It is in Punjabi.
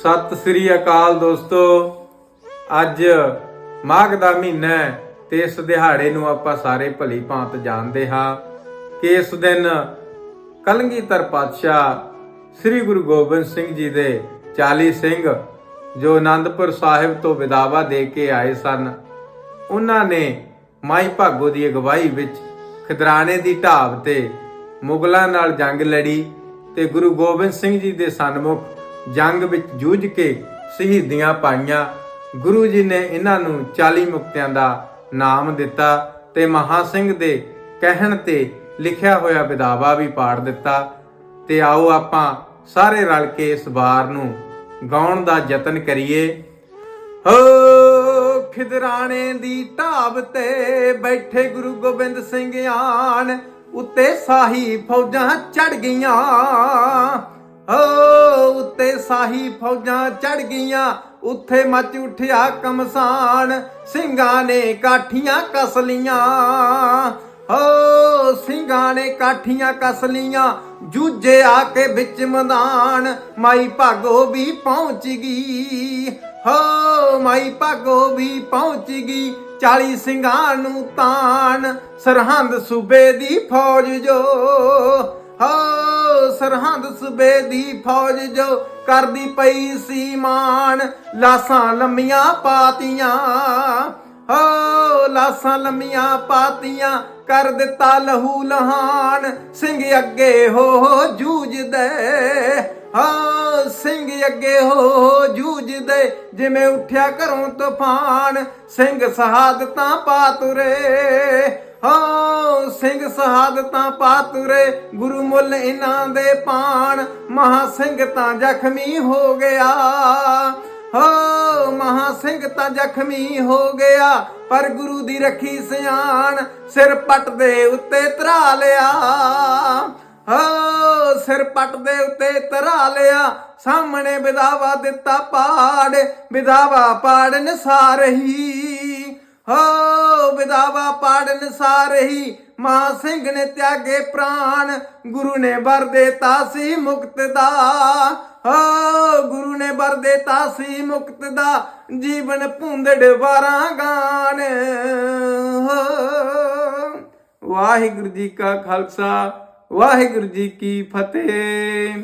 ਸਤਿ ਸ੍ਰੀ ਅਕਾਲ ਦੋਸਤੋ। ਅੱਜ ਮਾਘ ਦਾ ਮਹੀਨਾ ਹੈ ਤੇ ਇਸ ਦਿਹਾੜੇ ਨੂੰ ਆਪਾਂ ਸਾਰੇ ਭਲੀ ਭਾਂਤ ਜਾਣਦੇ ਹਾਂ ਕਿ ਇਸ ਦਿਨ ਕਲਗੀਧਰ ਪਾਤਸ਼ਾਹ ਸ੍ਰੀ ਗੁਰੂ ਗੋਬਿੰਦ ਸਿੰਘ ਜੀ ਦੇ 40 ਸਿੰਘ ਜੋ ਆਨੰਦਪੁਰ ਸਾਹਿਬ ਤੋਂ ਵਿਦਾਵਾ ਦੇ ਕੇ ਆਏ ਸਨ, ਉਹਨਾਂ ਨੇ ਮਾਈ ਭਾਗੋ ਦੀ ਅਗਵਾਈ ਵਿੱਚ ਖਿਦਰਾਣੇ ਦੀ ਢਾਬ ਤੇ ਮੁਗਲਾਂ ਨਾਲ ਜੰਗ ਲੜੀ ਤੇ ਗੁਰੂ ਗੋਬਿੰਦ ਸਿੰਘ ਜੀ ਦੇ ਸਨਮੁਖ ਜੰਗ ਵਿੱਚ ਜੂਝ ਕੇ ਸ਼ਹੀਦੀਆਂ ਪਾਈਆਂ। ਗੁਰੂ ਜੀ ਨੇ ਇਹਨਾਂ ਨੂੰ 40 ਮੁਕਤਿਆਂ ਦਾ ਨਾਮ ਦਿੱਤਾ ਤੇ ਮਹਾ ਸਿੰਘ ਦੇ ਕਹਿਣ ਤੇ ਲਿਖਿਆ ਹੋਇਆ ਵਿਦਾਵਾ ਵੀ ਪਾੜ ਦਿੱਤਾ। ਤੇ ਆਓ ਆਪਾਂ ਸਾਰੇ ਰਲ ਕੇ ਇਸ ਵਾਰ ਨੂੰ ਗਾਉਣ ਦਾ ਯਤਨ ਕਰੀਏ। ਹੋ ਖਿਦਰਾਣੇ ਦੀ ਢਾਬ ਤੇ ਬੈਠੇ ਗੁਰੂ ਗੋਬਿੰਦ ਸਿੰਘ ਆਣ, ਉੱਤੇ ਸਾਹੀ ਫੌਜਾਂ ਚੜ ਗਈਆਂ। ਹੋ ਉੱਤੇ ਸਾਹੀ ਫੌਜਾਂ ਚੜ ਗਈਆਂ। ਉੱਥੇ ਮੱਚ ਉਠਿਆ ਕਮਸਾਨ। ਸਿੰਘਾਂ ਨੇ ਕਾਠੀਆਂ ਕਸ ਲੀਆਂ। ਹੋ, ਸਿੰਘਾਂ ਨੇ ਕਾਠੀਆਂ ਕਸ ਲੀਆਂ। ਜੂਝੇ ਆ ਕੇ ਵਿੱਚ ਮੈਦਾਨ। ਮਾਈ ਭਾਗੋ ਵੀ ਪਹੁੰਚ ਗਈ। ਹੋ, ਮਾਈ ਭਾਗੋ ਵੀ ਪਹੁੰਚ ਗਈ। 40 ਸਿੰਘਾਂ ਨੂੰ ਤਾਨ ਸਰਹੰਦ ਸੂਬੇ ਦੀ ਫੌਜ ਜੋ। ਸਰਹੰਦ ਸੂਬੇ ਦੀ ਫੌਜ ਜੋ ਕਰਦੀ ਪਈ ਸੀ ਮਾਨ ਲਾਸਾਂ ਲੰਮੀਆਂ ਪਾਤੀਆਂ। ਹੋ, ਲਾਸਾਂ ਲੰਮੀਆਂ ਪਾਤੀਆਂ, ਕਰ ਦਿੱਤਾ ਲਹੂ ਲਹਾਨ। ਸਿੰਘ ਅੱਗੇ ਹੋ ਜੂਝਦੇ, ਹਾਂ, ਸਿੰਘ ਅੱਗੇ ਹੋ ਜੂਝਦੇ, ਜਿਵੇਂ ਉੱਠਿਆ ਘਰੋਂ ਤੂਫਾਨ। ਸਿੰਘ ਸ਼ਹਾਦਤਾਂ ਪਾ ਤੁਰੇ। ਸ਼ਹਾਦਤਾਂ ਪਾ ਤੁਰੇ ਗੁਰੂ ਮੁੱਲ ਇਹਨਾਂ ਦੇ ਪਾਣ। ਮਹਾ ਸਿੰਘ ਤਾਂ ਜ਼ਖਮੀ ਹੋ ਗਿਆ। ਹੋ, ਮਹਾ ਸਿੰਘ ਤਾਂ ਜ਼ਖਮੀ ਹੋ ਗਿਆ, ਪਰ ਗੁਰੂ ਦੀ ਰੱਖੀ ਸਿਆਣ ਸਿਰ ਪੱਟ ਦੇ ਉੱਤੇ ਤਰਾ ਲਿਆ। ਹੋ, ਸਿਰ ਪੱਟ ਦੇ ਉੱਤੇ ਤਰਾ ਲਿਆ, ਸਾਹਮਣੇ ਵਿਦਾਵਾ ਦਿੱਤਾ ਪਾੜ ਵਿਦਾਵਾ ਪਾੜਨ ਸਾਰਹੀ ਹੋ ਵਿਦਾਵਾ ਪਾੜਨ ਸਾਰਹੀ ਮਾਂ ਸਿੰਘ ਨੇ ਤਿਆਗੇ ਪ੍ਰਾਣ ਗੁਰੂ ਨੇ ਵਰ ਦੇਤਾ ਸੀ ਮੁਕਤ ਦਾ ਹੋ ਗੁਰੂ ਨੇ ਵਰ ਦੇਤਾ ਸੀ ਮੁਕਤ ਦਾ, ਜੀਵਨ ਭੁੰਦੜ ਵਾਰਾਂ ਗਾਨ ਹੋ। ਵਾਹਿਗੁਰੂ ਜੀ ਕਾ ਖਾਲਸਾ, ਵਾਹਿਗੁਰੂ ਜੀ ਕੀ ਫਤਿਹ